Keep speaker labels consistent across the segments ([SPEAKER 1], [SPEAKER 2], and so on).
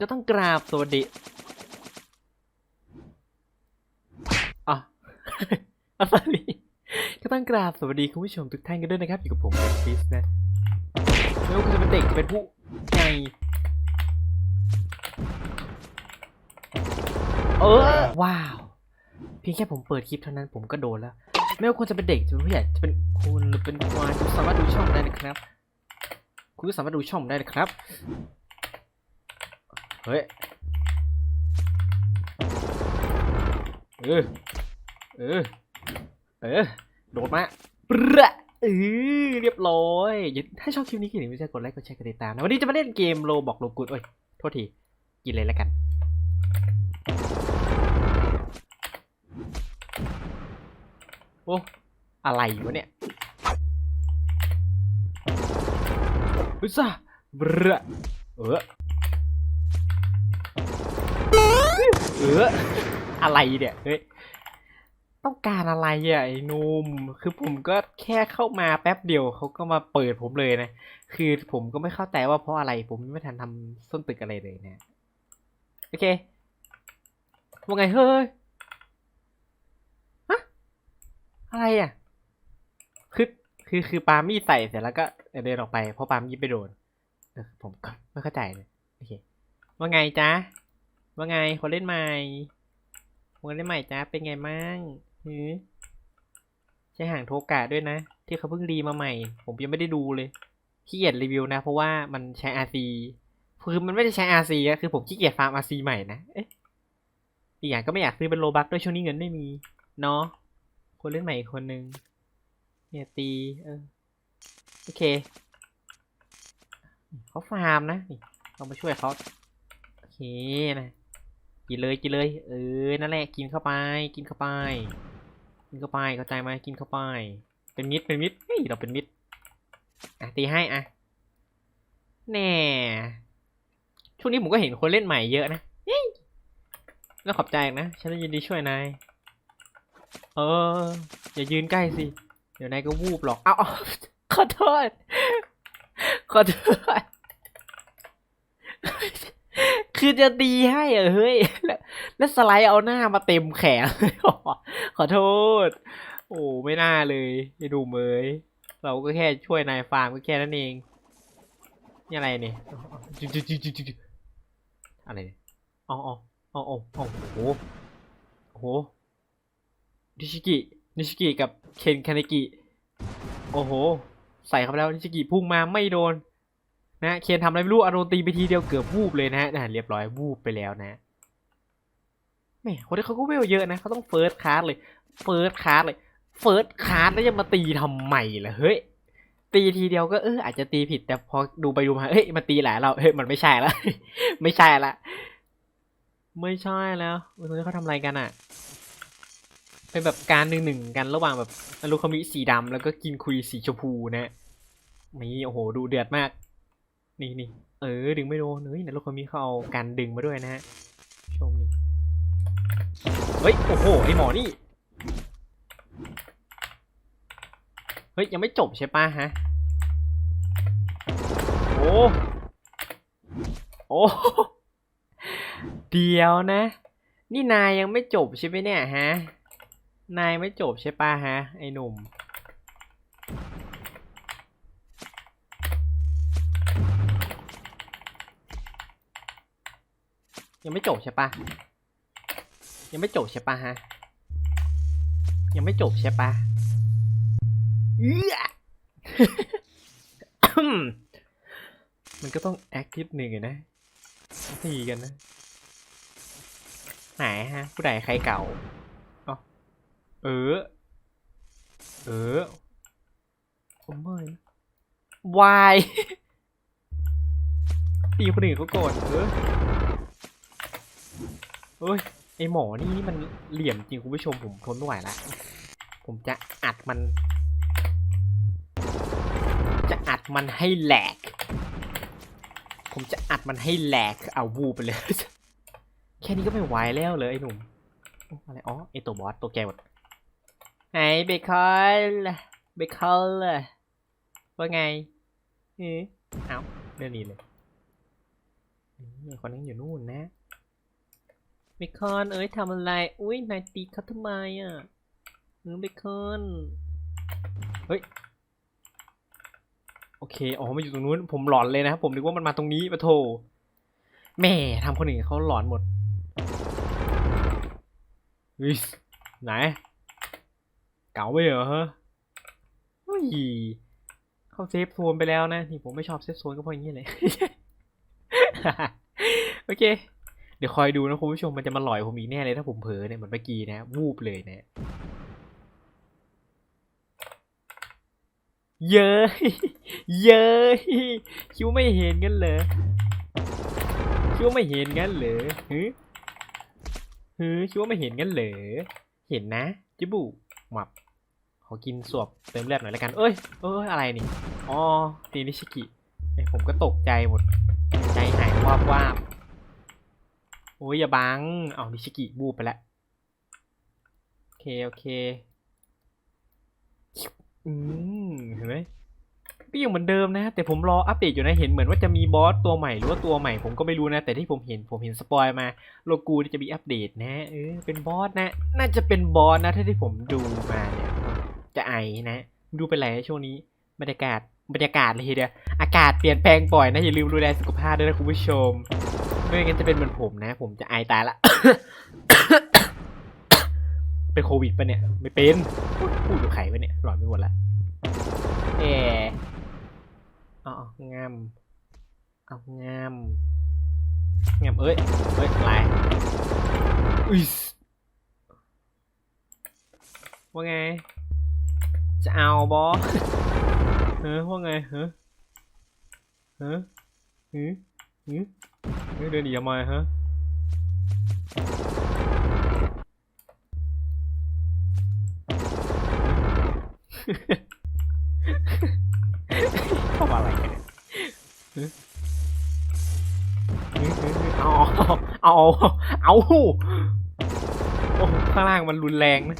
[SPEAKER 1] ก็ต้องกราบสวัสดีอะอะสวัสดีก็ต้องกราบสวัสดีคุณผู้ชมทุกท่านกันด้วยนะครับ อยู่กับผมแบทฟิสนะไม่ว่าคุณจะเป็นเด็กเป็นผู้ใหญ่เออว้าว เพียงแค่ผมเปิดคลิปเท่านั้นผมก็โดนแล้ว ไม่ว่าคุณจะเป็นเด็กจะเป็นผู้ใหญ่จะเป็นคุณหรือเป็นควายคุณสามารถดูช่องได้นะครับ คุณสามารถดูช่องได้นะครับ เฮ้ยเออเออเออโดดมาเปรี้ยเออเรียบร้อยอย่าถ้าชอบคลิปนี้ก็อย่าลืมกดไลค์กดแชร์กดติดตามนะวันนี้จะมาเล่นเกมโลบอกโลกุดโอ้ยโทษทีกินเลยแล้วกันโอ้อะไรวะเนี่ยอุซ่าเบรอเออ อออะไรเนี่ยเฮ้ยต้องการอะไรอะไอ้หนุ่มคือผมก็แค่เข้ามาแป๊บเดียวเขาก็มาเปิดผมเลยนะ คือผมก็ไม่เข้าใจว่าเพราะอะไรผมไม่ทันทำส้นตึกอะไรเลยเนะโอเคว่าไงเฮ้ยฮะอะไรอะคือคือคือปามีใส่เสร็จแล้วก็เดินออกไปเพราะปามีดไปโดนผมก็ไม่เข้าใจเลยโอเคว่าไงจ๊ะ ว่าไงคนเล่นใหม่คนเล่นใหม่จ๊ะเป็นไงมั่งหือใช้ห่างโทกะด้วยนะ ที่เขาเพิ่งรีมาใหม่ ผมยังไม่ได้ดูเลยขี้เกียจรีวิวนะ เพราะว่ามันใช้ RC คือมันไม่ได้ใช้ RC อะคือผมขี้เกียจฟาร์ม RC ใหม่นะเอ๊ะอีกอย่างก็ไม่อยากซื้อเป็นโลบักด้วยช่วงนี้เงินไม่มี เนาะคนเล่นใหม่อีกคนนึงเนี่ยตีเออโอเคเขาฟาร์มนะนี่เรามาช่วยเขา เคนะกินเลยกินเลยเออนั่นแหละกินเข้าไป กินเข้าไป กินเข้าไปเข้าใจไหมกินเข้าไป เป็นมิตรเป็นมิตรเฮ้ยเราเป็นมิตรอะตีให้อะแน่ช่วงนี้ผมก็เห็นคนเล่นใหม่เยอะนะเฮ้ยแล้วขอบใจนะฉันจะยินดีช่วยนายเอออย่ายืนใกล้สิเดี๋ยวนายก็วูบหรอกเอาเอาขอโทษขอโทษ คือจะตีให้เหรอเฮ้ยแล้วแล้วสไลด์เอาหน้ามาเต็มแขนขอโทษ โอ้ไม่น่าเลยอย่าดูเมยเราก็แค่ช่วยนายฟาร์มก็แค่นั้นเองนี่อะไรเนี่ยจุ๊จุ๊จุ๊จุ๊จุ๊อะไรเนี่ยอ๋ออ๋ออ๋ออ๋อโอ้โหโอ้โหนิชิกินิชิกิกับเคนคาเนกิโอ้โห ใส่เข้าไปแล้วนิชิกิพุ่งมาไม่โดน นะเคนทำอะไรไม่รู้อารมณ์ตีไปทีเดียวเกือบวูบเลยนะฮะนะเรียบร้อยวูบไปแล้วนะแม่คนที่เขาก็เวลเยอะนะเขาต้องเฟิร์สคลาสเลยเฟิร์สคลาสเลยเฟิร์สคลาสแล้วจะมาตีทำไมล่ะเฮ้ยตีทีเดียวก็เอออาจจะตีผิดแต่พอดูไปดูมาเฮ้ยมันตีหลายเราเฮ้ยมันไม่ใช่ละไม่ใช่ละไม่ใช่แล้วเออเขาทำอะไรกันอะเป็นแบบการหนึ่งหนึ่งกันระหว่างแบบนารุคามิสีดำแล้วก็กินคุยสีชมพูนะนี่โอ้โหดูเดือดมาก นี่นี่เออดึงไม่โดนเฮ้ยนารุคามิเขาเอาการดึงมาด้วยนะฮะชมนี่เฮ้ยโอ้โหไอหมอนี่เฮ้ยยังไม่จบใช่ปะฮะโอ้โอ้เดี๋ยวนะ นี่นายยังไม่จบใช่ไหมเนี่ยฮะนายไม่จบใช่ปะฮะไอ้หนุ่ม ยังไม่จบใช่ปะยังไม่จบใช่ปะฮะ ยังไม่จบใช่ปะเอื้อมันก็ต้องแอคทีฟหนึ่งนะตีกันนะ ไหนฮะ ผู้ใดใครเก่าอเออ เออโอ้ไม่ยวายตีคนอื่นเขาก่อนเออ เฮ้ย ไอหมอนี่นี่มันเหลี่ยมจริงคุณผู้ชมผมทนไม่ไหวละ ผมจะอัดมัน จะอัดมันให้แหลก ผมจะอัดมันให้แหลก เอาวูไปเลย แค่นี้ก็ไม่ไหวแล้วเลยไอ้หนุ่ม อะไร อ๋อ ไอตัวบอสตัวแกหมดไงเบคอนเบคอนว่าไงเออเอาเรื่องนี้เลยนี่คนนั้นอยู่นู่นนะ เบคอนเอ้ยทำอะไร อุ้ยนายตีเขาทำไมอะเออเบคอน เฮ้ย โอเค อ๋อมาอยู่ตรงนู้น ผมหลอนเลยนะครับ ผมนึกว่ามันมาตรงนี้ปะโถแหม่ทำคนอื่นเขาหลอนหมดเฮ้ยไหน เก๋าไปเหรอฮะเฮ้ยเข้าเซฟโซนไปแล้วนะ นี่ผมไม่ชอบเซฟโซนก็เพราะอย่างนี้เลย โอเค เดี๋ยวคอยดูนะคุณผู้ชมมันจะมาหลอยผมอีกแน่เลยถ้าผมเผลอเนี่ยเหมือนเมื่อกี้นะวูบเลยนะเย้ยเย้ยคิวไม่เห็นกันเหรอคิวไม่เห็นกันเหรอฮึฮึคิวไม่เห็นกันเหรอเห็นนะจิบุหมับขอกินสวบเติมเลือดหน่อยแล้วกัน เอ้ย เอ้ย อะไรนี่ อ๋อตีนิชิกิเอ้ยผมก็ตกใจหมด ใจหายวาบวาบ อ้ยอย่าบัง เอานิชิกิบูบไปแล้ว โอเค โอเค อืมเห็นไหมก็ยังเหมือนเดิมนะ แต่ผมรออัปเดตอยู่นะ เห็นเหมือนว่าจะมีบอสตัวใหม่หรือว่าตัวใหม่ผมก็ไม่รู้นะ แต่ที่ผมเห็นผมเห็นสปอยมาโลกูจะมีอัปเดตนะ เออ เป็นบอสนะ น่าจะเป็นบอสนะถ้าที่ผมดูมาเนี่ย จะไอนะ ดูเป็นไรนช่วงนี้ บรรยากาศ บรรยากาศเลยทีเดียว อากาศเปลี่ยนแปลงบ่อยนะ อย่าลืมดูแลสุขภาพด้วยนะคุณผู้ชม ไม่งั้นจะเป็นเหมือนผมนะ ผมจะไอตายละ เป็นโควิดปะเนี่ย ไม่เป็นพูดพูดกับใครปะเนี่ยหลอนไปหมดละเอออ๋องามเอางามงามเอ้ยเอ้ยลายอุ้ยว่าไง จะเอาบอเฮ้ยว่าไงเฮ้ยเฮ้ยเฮ้ ยเฮ้ยเฮ้ยเดินหนีทำไมฮะทำอะไรกันเนี่ยเฮ้ยเอาเอา เอา โอ้ข้างล่างมันรุนแรงนะ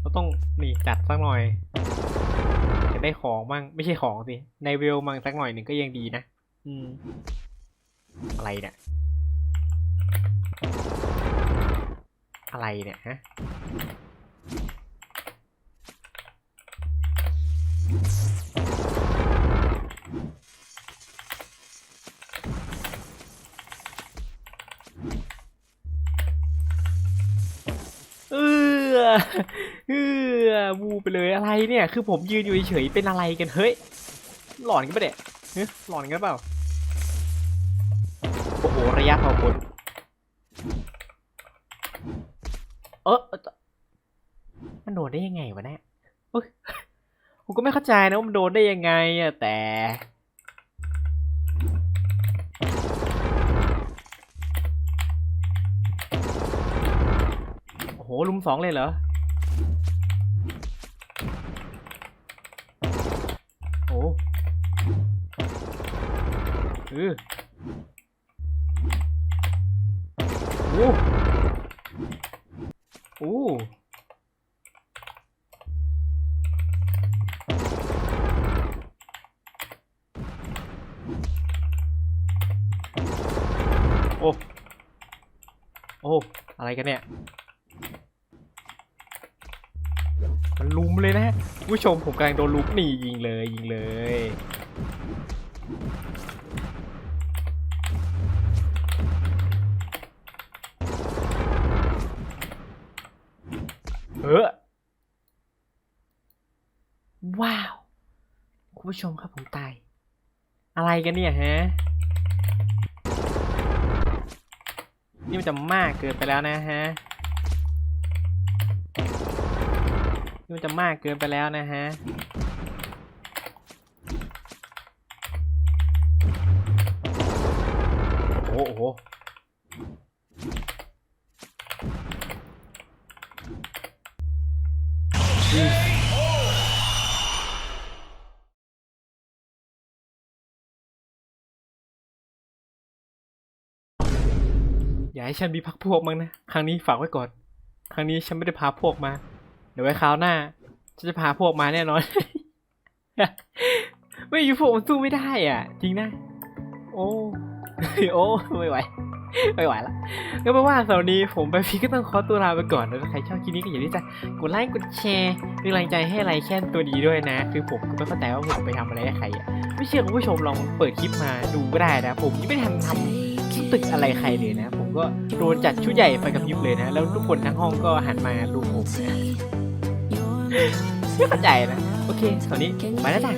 [SPEAKER 1] เราต้องนี่จัดสักหน่อย จะได้ของบ้าง ไม่ใช่ของสิ ในเวลมั่งสักหน่อยหนึ่งก็ยังดีนะ อืม อะไรเนี่ย อะไรเนี่ยฮะเออเออวูไปเลยอะไรเนี่ย คือผมยืนอยู่เฉยเป็นอะไรกัน เฮ้ย หลอนกันปะเนี่ยเฮ้ยหลอนกันเปล่า ระยะเท่าคนเออเอมันโดนได้ยังไงวะเนี่ยเอ้ยผมก็ไม่เข้าใจนะว่ามันโดนได้ยังไงอะแต่โอ้โหลุมสองเลยเหรอโอ้เออ โอ้โอ้โอ้ โอ้ อะไรกันเนี่ย มันลุมเลยนะผู้ชมผมกำลังโดนลุมหนียิงเลยยิงเลย เออ ว้าว คุณผู้ชมครับผมตาย อะไรกันเนี่ยฮะ นี่มันจะมากเกินไปแล้วนะฮะ นี่มันจะมากเกินไปแล้วนะฮะ อย่าให้ฉันมีพักพวกมั้งนะ ครั้งนี้ฝากไว้ก่อน ครั้งนี้ฉันไม่ได้พาพวกมา เดี๋ยวไว้คราวหน้าฉันจะพาพวกมาแน่นอน ไม่อยู่พวกมันสู้ไม่ได้อะ จริงนะ โอ้โอ้ไม่ไหวไม่ไหวละก็ไม่ว่าสำหรับนนี้ผมไปพีก็ต้องขอตัวลาไปก่อนนะถ้าใครชอบคลิปนี้ก็อย่าลืมจะกดไลค์กดแชร์เป็นกำลังใจให้ไรแค่นตัวดีด้วยนะ คือผมก็ไม่เข้าใจว่าผมไปทำอะไรให้ใครอะไม่เชื่อคุณผู้ชมลองเปิดคลิปมาดูก็ได้นะ ผมยังไม่ทันทำตึกอะไรใครเลยนะ ก็โดนจัดชุดใหญ่ไปกับยิบเลยนะ แล้วทุกคนทั้งห้องก็หันมาดูผมนะไม่เข้าใจนะ โอเคตอนนี้ไปแล้วจ้ะ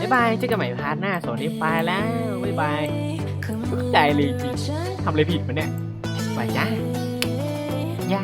[SPEAKER 1] บ๊ายบายเจอกันใหม่พาร์ทหน้าสวัสดีไปแล้วบ๊ายบายไม่เข้าใจเลยจริงทำอะไรผิดมาเนี่ยไปจ้าย่า